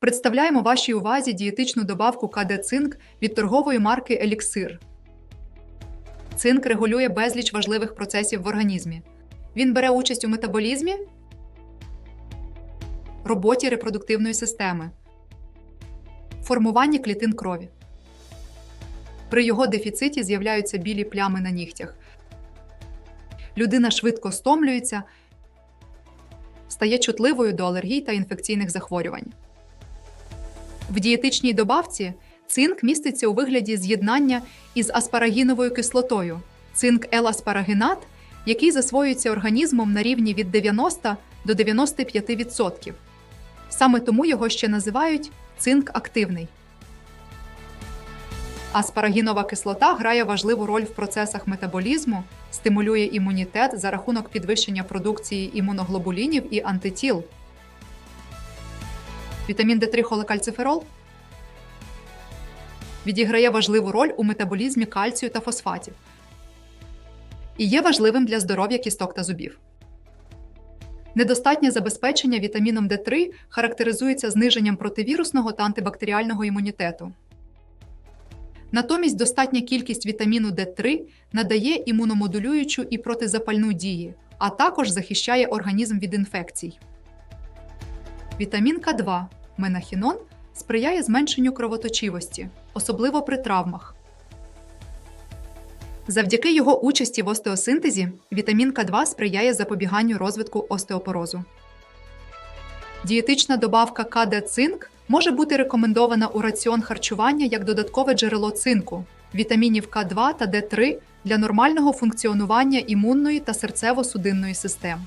Представляємо вашій увазі дієтичну добавку КД Цинк від торгової марки Еліксир. Цинк регулює безліч важливих процесів в організмі. Він бере участь у метаболізмі, роботі репродуктивної системи, формуванні клітин крові. При його дефіциті з'являються білі плями на нігтях. Людина швидко стомлюється, стає чутливою до алергій та інфекційних захворювань. В дієтичній добавці цинк міститься у вигляді з'єднання із аспарагіновою кислотою, цинк L-аспарагинат, який засвоюється організмом на рівні від 90 до 95%. Саме тому його ще називають цинк активний. Аспарагінова кислота грає важливу роль в процесах метаболізму, стимулює імунітет за рахунок підвищення продукції імуноглобулінів і антитіл. Вітамін D3 холекальциферол відіграє важливу роль у метаболізмі кальцію та фосфатів і є важливим для здоров'я кісток та зубів. Недостатнє забезпечення вітаміном D3 характеризується зниженням противірусного та антибактеріального імунітету. Натомість достатня кількість вітаміну D3 надає імуномодулюючу і протизапальну дії, а також захищає організм від інфекцій. Вітамін К2 менахінон сприяє зменшенню кровоточивості, особливо при травмах. Завдяки його участі в остеосинтезі вітамін К2 сприяє запобіганню розвитку остеопорозу. Дієтична добавка КД цинк може бути рекомендована у раціон харчування як додаткове джерело цинку, вітамінів К2 та Д3 для нормального функціонування імунної та серцево-судинної систем.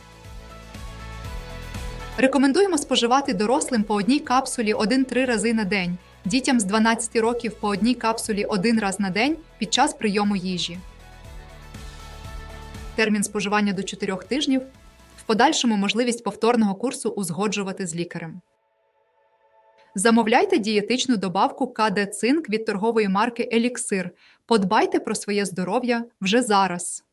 Рекомендуємо споживати дорослим по одній капсулі 1-3 рази на день, дітям з 12 років по одній капсулі один раз на день під час прийому їжі. Термін споживання до 4 тижнів. В подальшому можливість повторного курсу узгоджувати з лікарем. Замовляйте дієтичну добавку КД Цинк від торгової марки Еліксир. Подбайте про своє здоров'я вже зараз.